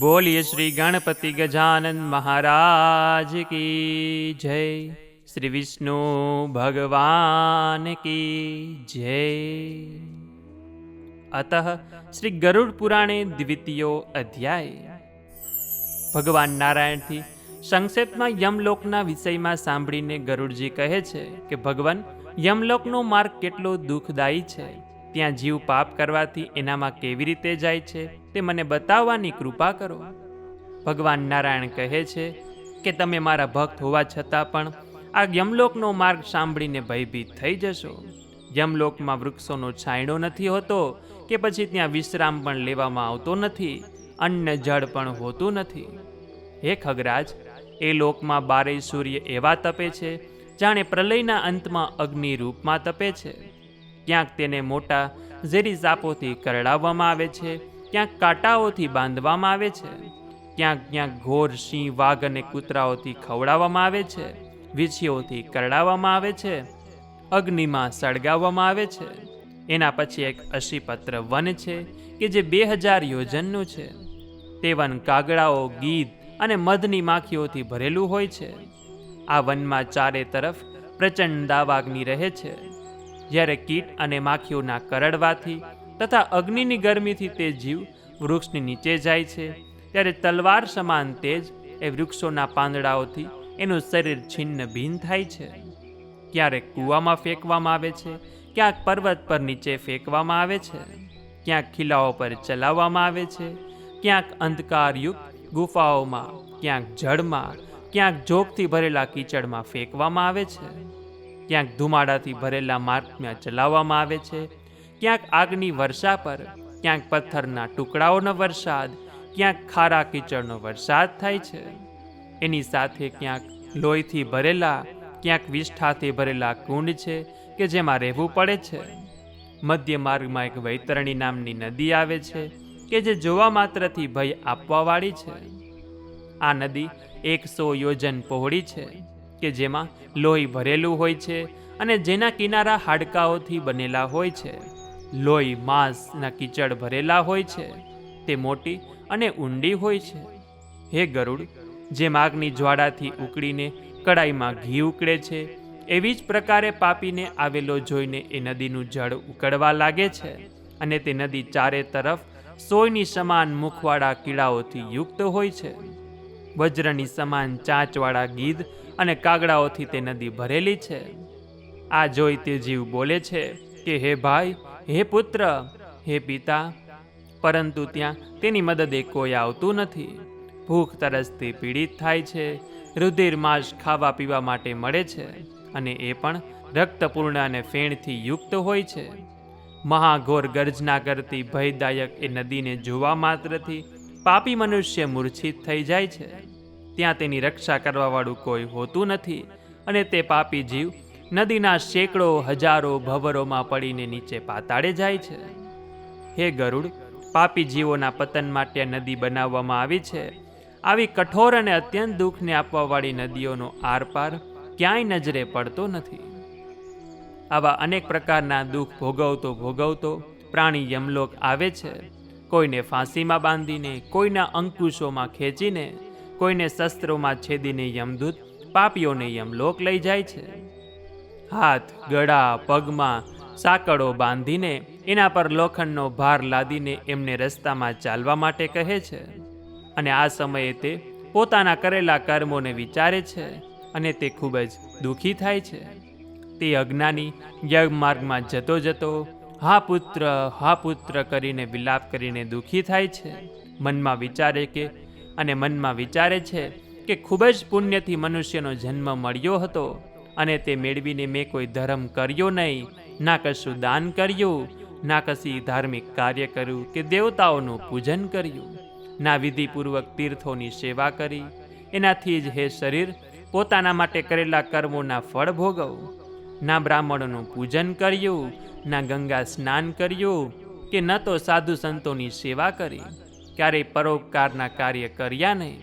બોલીએ શ્રી ગણપતિ ગજાનંદ મહારાજ કી જય. શ્રી વિષ્ણુ ભગવાન કી જય. અત શ્રી ગરુડ પુરાણે દ્વિતીયો અધ્યાય. ભગવાન નારાયણથી સંક્ષેપમાં યમલોકના વિષયમાં સાંભળીને ગરુડજી કહે છે કે, ભગવાન, યમલોકનો માર્ગ કેટલો દુઃખદાયી છે. ત્યાં જીવ પાપ કરવાથી એનામાં કેવી રીતે જાય છે? તે મને બતાવવાની કૃપા કરો. ભગવાન નારાયણ કહે છે કે તમે મારા ભક્ત હોવા છતાં પણ આ યમલોકનો માર્ગ સાંભળીને ભયભીત થઈ જશો. યમલોકમાં વૃક્ષોનો છાંયડો નથી હોતો કે પછી ત્યાં વિશ્રામ પણ લેવામાં આવતો નથી, અન્ન જળ પણ હોતું નથી. હે ખગરાજ, એ લોકમાં બારેય સૂર્ય એવા તપે છે, જાણે પ્રલયના અંતમાં અગ્નિ રૂપમાં તપે છે. ક્યાંક તેને મોટા ઝેરી સાપોથી કરડાવવામાં આવે છે ક્યાંક કાંટાઓથી બાંધવામાં આવે છે. ક્યાંક ક્યાંક ઘોર સિંહ વાઘ અને કૂતરાઓથી ખવડાવવામાં આવે છે. વીછીઓથી કરડાવવામાં આવે છે. અગ્નિમાં સળગાવવામાં આવે છે. એના પછી એક અશીપત્ર વન છે કે જે બે હજાર યોજનનું છે. તે વન કાગડાઓ, ગીધ અને મધની માખીઓથી ભરેલું હોય છે. આ વનમાં ચારે તરફ પ્રચંડ દાવાગ્નિ રહે છે. જ્યારે કીટ અને માખીઓના કરડવાથી તથા અગ્નિની ગરમીથી તે જીવ વૃક્ષની નીચે જાય છે. ત્યારે તલવાર સમાન તેજ એ વૃક્ષોના પાંદડાઓથી એનું શરીર છિન્ન ભિન્ન થાય છે. ક્યારેક કૂવામાં ફેંકવામાં આવે છે, ક્યાંક પર્વત પર નીચે ફેંકવામાં આવે છે, ક્યાંક ખીલાઓ પર ચલાવવામાં આવે છે, ક્યાંક અંધકારયુક્ત ગુફાઓમાં, ક્યાંક જળમાં, ક્યાંક જોગથી ભરેલા કીચડમાં ફેંકવામાં આવે છે, ક્યાંક ધુમાડાથી ભરેલા માર્ગમાં ચલાવવામાં આવે છે ક્યાંક આગની વર્ષા પર, ક્યાંક પથ્થરના ટુકડાઓનો વરસાદ, ક્યાંક ખારા કીચડનો વરસાદ થાય છે. એની સાથે ક્યાંક લોહીથી ભરેલા, ક્યાંક વિષ્ઠાથી ભરેલા કુંડ છે કે જેમાં રહેવું પડે છે. મધ્ય માર્ગમાં એક વૈતરણી નામની નદી આવે છે કે જે જોવા માત્રથી ભય આપવાવાળી છે. આ નદી એકસો યોજન પહોળી છે કે જેમાં લોહી ભરેલું હોય છે અને જેના કિનારા હાડકાઓથી બનેલા હોય છે. લોહી, માંસના કીચડ ભરેલા હોય છે, તે મોટી અને ઊંડી હોય છે. હે ગરુડ, જેમ આગની જ્વાળાથી ઉકળીને કડાઈમાં ઘી ઉકળે છે, એવી જ પ્રકારે પાપીને આવેલો જોઈને એ નદીનું જળ ઉકળવા લાગે છે અને તે નદી ચારે તરફ સોયની સમાન મુખવાળા કીડાઓથી યુક્ત હોય છે. વજ્રની સમાન ચાંચવાળા ગીધ અને કાગડાઓથી તે નદી ભરેલી છે. આ જોઈ તે જીવ બોલે છે કે, હે ભાઈ હે પુત્ર, હે પિતા, પરંતુ ત્યાં તેની મદદે કોઈ આવતું નથી. ભૂખ તરસથી પીડિત થાય છે, રુધિર માંસ ખાવા પીવા માટે મળે છે, અને એ પણ રક્તપૂર્ણ અને ફેણથી યુક્ત હોય છે. મહાઘોર ગર્જના કરતી ભયદાયક એ નદીને જોવા માત્રથી પાપી મનુષ્ય મૂર્છિત થઈ જાય છે. ત્યાં તેની રક્ષા કરવાવાળું કોઈ હોતું નથી, અને તે પાપી જીવ નદીના સેંકડો હજારો ભવરોમાં પડીને નીચે પાતાળે જાય છે. હે ગરુડ પાપી જીવોના પતન માટે નદી બનાવવામાં આવી છે. આવી કઠોર અને અત્યંત દુઃખને આપવાવાળી નદીઓનો આરપાર ક્યાંય નજરે પડતો નથી. આવા અનેક પ્રકારના દુઃખ ભોગવતો ભોગવતો પ્રાણી યમલોક આવે છે. કોઈને ફાંસીમાં બાંધીને, કોઈના અંકુશોમાં ખેંચીને, કોઈને શસ્ત્રોમાં છેદીને યમદૂત પાપીઓને યમલોક લઈ જાય છે. હાથ, ગળા, પગમાં સાંકળો બાંધીને એના પર લોખંડનો ભાર લાદીને એમને રસ્તામાં ચાલવા માટે કહે છે. અને આ સમયે તે પોતાના કરેલા કર્મોને વિચારે છે અને તે ખૂબ જ દુઃખી થાય છે. તે અજ્ઞાની યગ માર્ગમાં જતો જતો હા પુત્ર હા પુત્ર કરીને વિલાપ કરીને દુઃખી થાય છે. મનમાં વિચારે કે, અને મનમાં વિચારે છે કે ખૂબ જ પુણ્યથી મનુષ્યનો જન્મ મળ્યો હતો. અને તે મેળવીને મેં કોઈ ધર્મ કર્યો નહીં. ના કશું દાન કર્યું, ના કશી ધાર્મિક કાર્ય કર્યું કે દેવતાઓનું પૂજન કર્યું. ના વિધિપૂર્વક તીર્થોની સેવા કરી. એનાથી જ હે શરીર, પોતાના માટે કરેલા કર્મોના ફળ ભોગવ. ના બ્રાહ્મણોનું પૂજન કર્યું, ના ગંગા સ્નાન કર્યું કે ન તો સાધુ સંતોની સેવા કરી. ક્યારેય પરોપકારના કાર્ય કર્યા નહીં.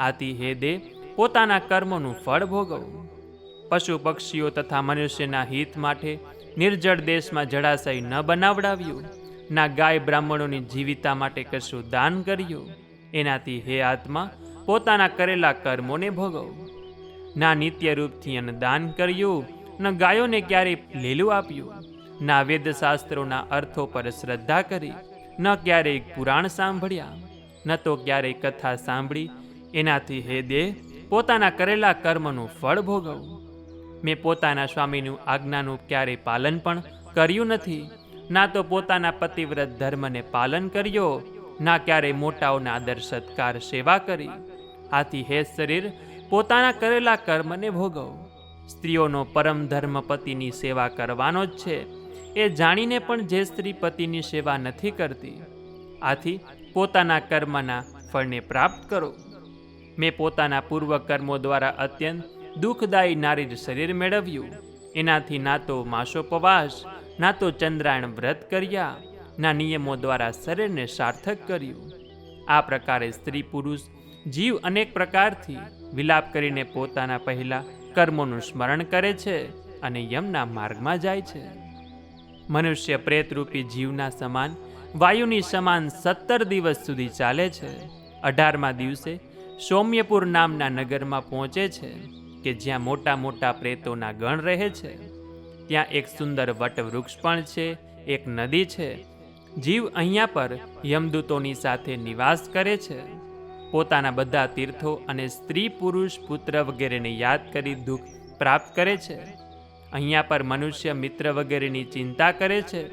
આથી હે દે પોતાના કર્મોનું ફળ ભોગવ. પશુ પક્ષીઓ તથા મનુષ્યના હિત માટે નિર્જળ દેશમાં જળાશય ન બનાવડાવ્યું. ના ગાય બ્રાહ્મણોની જીવિતા માટે કશું દાન કર્યું. એનાથી હે આત્મા, પોતાના કરેલા કર્મોને ભોગવ. ના નિત્ય રૂપથી અન્નદાન કર્યું, ન ગાયોને ક્યારેય લીલું આપ્યું. ના વેદશાસ્ત્રોના અર્થો પર શ્રદ્ધા કરી, ન ક્યારેય પુરાણ સાંભળ્યા. ન તો ક્યારેય કથા સાંભળી, એનાથી હે દેહ પોતાના કરેલા કર્મનું ફળ ભોગવ. મેં પોતાના સ્વામીનું આજ્ઞાનું ક્યારેય પાલન પણ કર્યું નથી. ના તો પોતાના પતિવ્રત ધર્મને પાલન કર્યો, ના ક્યારેય મોટાઓના આદર સત્કાર સેવા કરી. આથી હે શરીર, પોતાના કરેલા કર્મને ભોગવ. સ્ત્રીઓનો પરમ ધર્મ પતિની સેવા કરવાનો જ છે. એ જાણીને પણ જે સ્ત્રી પતિની સેવા નથી કરતી. આથી પોતાના કર્મના ફળને પ્રાપ્ત કરો. મેં પોતાના પૂર્વ કર્મો દ્વારા અત્યંત દુઃખદાયી નારીર શરીર મેળવ્યું. એનાથી ના તો માસોપવાસ ના તો ચંદ્રાયણ વ્રત કર્યા, ના નિયમો દ્વારા શરીરને સાર્થક કર્યું. આ પ્રકારે સ્ત્રી પુરુષ જીવ અનેક પ્રકારથી વિલાપ કરીને પોતાના પહેલા કર્મોનું સ્મરણ કરે છે અને યમના માર્ગમાં જાય છે. મનુષ્ય પ્રેતરૂપી જીવના સમાન, વાયુની સમાન સત્તર દિવસ સુધી ચાલે છે. અઢારમા દિવસે સૌમ્યપુર નામના નગરમાં પહોંચે છે. કે જ્યાં મોટા મોટા પ્રેતોના ગણ રહે છે, ત્યાં એક સુંદર વટવૃક્ષ પણ છે, એક નદી છે. જીવ અહીંયા પર યમદૂતોની સાથે નિવાસ કરે છે. પોતાના બધા તીર્થો અને સ્ત્રી પુરુષ પુત્ર વગેરેને યાદ કરી દુઃખ પ્રાપ્ત કરે છે. અહીંયા પર મનુષ્ય મિત્ર વગેરેની ચિંતા કરે છે.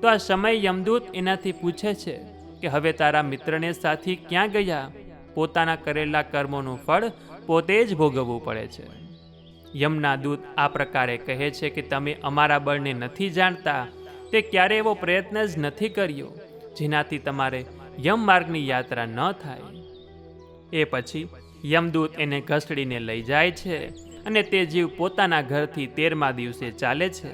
તો આ સમય યમદૂત એનાથી પૂછે છે કે હવે તારા મિત્રને સાથી ક્યાં ગયા? પોતાના કરેલા કર્મોનું ફળ પોતે જ ભોગવવું પડે છે. યમના દૂત આ પ્રકારે કહે છે કે તમે અમારા બળને નથી જાણતા, તે ક્યારે એવો પ્રયત્ન જ નથી કર્યો, જેનાથી તમારે યમ માર્ગની યાત્રા ન થાય. એ પછી યમદૂત એને ઘસડીને લઈ જાય છે અને તે જીવ પોતાના ઘરથી તેરમા દિવસે ચાલે છે.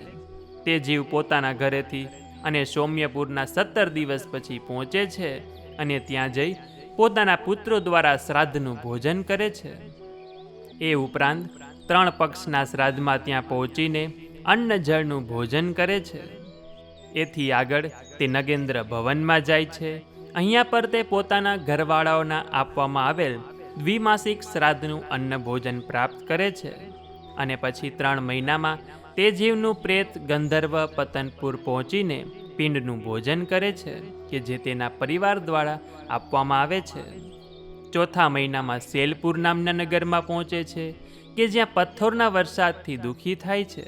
તે જીવ પોતાના ઘરેથી અને સૌમ્યપુરના સત્તર દિવસ પછી પહોંચે છે અને ત્યાં જઈ પોતાના પુત્રો દ્વારા શ્રાદ્ધનું ભોજન કરે છે. એ ઉપરાંત ત્રણ પક્ષના શ્રાદ્ધમાં ત્યાં પહોંચીને અન્ન જળનું ભોજન કરે છે. એથી આગળ તે નગેન્દ્ર ભવનમાં જાય છે. અહીંયા પર તે પોતાના ઘરવાળાઓના આપવામાં આવેલ દ્વિમાસિક શ્રાદ્ધનું અન્ન ભોજન પ્રાપ્ત કરે છે અને પછી ત્રણ મહિનામાં તે જીવનું પ્રેત ગંધર્વ પતનપુર પહોંચીને પિંડનું ભોજન કરે છે, કે જે તેના પરિવાર દ્વારા આપવામાં આવે છે. ચોથા મહિનામાં સેલપુર નામના નગરમાં પહોંચે છે, કે જ્યાં પથ્થરના વરસાદથી દુઃખી થાય છે.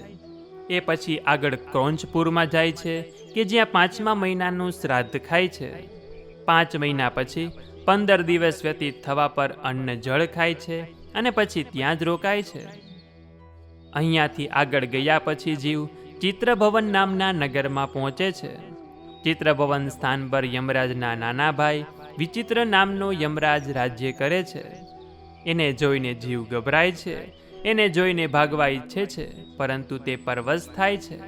એ પછી આગળ ક્રોંચપુરમાં જાય છે, કે જ્યાં પાંચમા મહિનાનું શ્રાદ્ધ ખાય છે. પાંચ મહિના પછી પંદર દિવસ વ્યતીત થવા પર અન્ન જળ ખાય છે અને પછી ત્યાં જ રોકાય છે. અહીંયાથી આગળ ગયા પછી જીવ ચિત્રભવન નામના નગરમાં પહોંચે છે. ચિત્રભવન સ્થાન પર યમરાજના નાના ભાઈ વિચિત્ર નામનો યમરાજ રાજ્ય કરે છે. એને જોઈને જીવ ગભરાય છે, એને જોઈને ભાગવા ઈચ્છે છે, પરંતુ તે પરવશ થાય છે.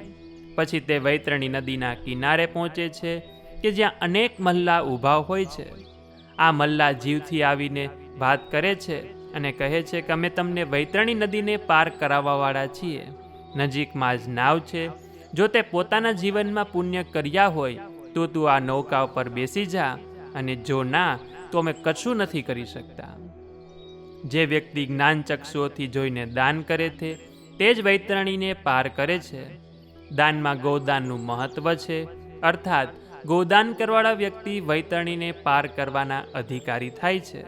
પછી તે વૈતરણી નદીના કિનારે પહોંચે છે કે જ્યાં અનેક મલ્લા ઊભા હોય છે. આ મલ્લા જીવથી આવીને વાત કરે છે અને કહે છે કે અમે તમને વૈતરણી નદીને પાર કરાવવાવાળા છીએ. નજીકમાં જ નાવ છે. જો તે પોતાના જીવનમાં પુણ્ય કર્યા હોય, તો તું આ નૌકા ઉપર બેસી જા. અને જો ના, તો અમે કશું નથી કરી શકતા. જે વ્યક્તિ જ્ઞાન ચક્ષુઓથી જોઈને દાન કરે છે, તે જ વૈતરણીને પાર કરે છે. દાનમાં ગૌદાનનું મહત્વ છે, અર્થાત ગોદાન કરવાળા વ્યક્તિ વૈતરણીને પાર કરવાના અધિકારી થાય છે.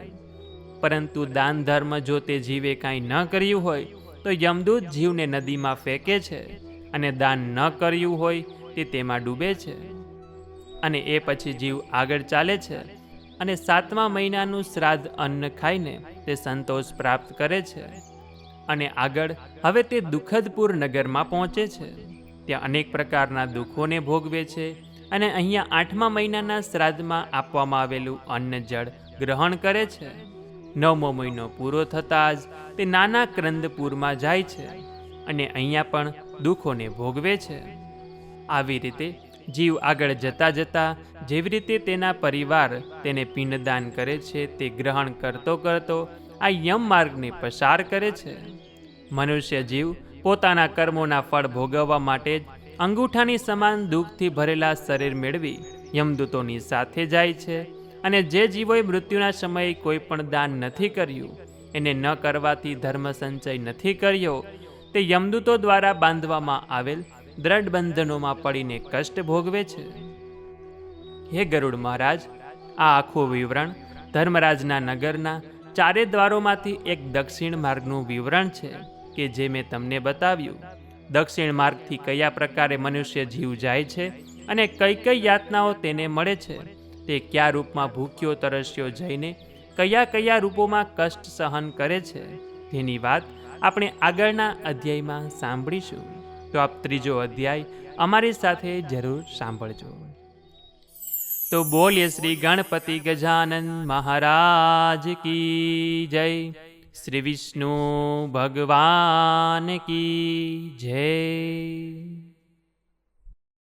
પરંતુ દાન ધર્મ જો તે જીવે કાંઈ ન કર્યું હોય, તો યમદૂત જીવને નદીમાં ફેંકે છે અને દાન ન કર્યું હોય, તે તેમાં ડૂબે છે. અને એ પછી જીવ આગળ ચાલે છે અને સાતમા મહિનાનું શ્રાદ્ધ અન્ન ખાઈને તે સંતોષ પ્રાપ્ત કરે છે. અને આગળ હવે તે દુઃખદપુર નગરમાં પહોંચે છે. ત્યાં અનેક પ્રકારના દુઃખોને ભોગવે છે અને અહીંયા આઠમા મહિનાના શ્રાદ્ધમાં આપવામાં આવેલું અન્ન જળ ગ્રહણ કરે છે. નવમો મહિનો પૂરો થતાં જ તે નાના ક્રંદપુરમાં જાય છે અને અહીંયા પણ દુઃખોને ભોગવે છે. આવી રીતે જીવ આગળ જતા જતા જેવી રીતે તેના પરિવાર તેને પિંડદાન કરે છે, તે ગ્રહણ કરતો કરતો આ યમ માર્ગને પસાર કરે છે. મનુષ્ય જીવ પોતાના કર્મોના ફળ ભોગવવા માટે જ અંગૂઠાની સમાન દુઃખથી ભરેલા શરીર મેળવી યમદૂતોની સાથે જાય છે અને જે જીવોએ મૃત્યુના સમયે કોઈ પણ દાન નથી કર્યું, એને ન કરવાથી ધર્મ સંચય નથી કર્યો, તે યમદૂતો દ્વારા બાંધવામાં આવેલ દ્રઢ બંધનોમાં પડીને કષ્ટ ભોગવે છે. હે ગરુડ મહારાજ, આ આખું વિવરણ ધર્મરાજના નગરના ચારે દ્વારોમાંથી એક દક્ષિણ માર્ગનું વિવરણ છે કે જે મેં તમને બતાવ્યું. દક્ષિણ માર્ગથી કયા પ્રકારે મનુષ્ય જીવ જાય છે અને કઈ કઈ યાતનાઓ તેને મળે છે, તે કયા રૂપમાં ભૂખ્યો તરસ્યો જઈને કયા કયા રૂપોમાં કષ્ટ સહન કરે છે, તેની વાત આપણે આગળના અધ્યાયમાં સાંભળીશું. તો આપ ત્રીજો અધ્યાય અમારી સાથે જરૂર સાંભળજો. તો બોલીએ શ્રી ગણપતિ ગજાનન મહારાજ કી જય. શ્રી વિષ્ણુ ભગવાન કી જય.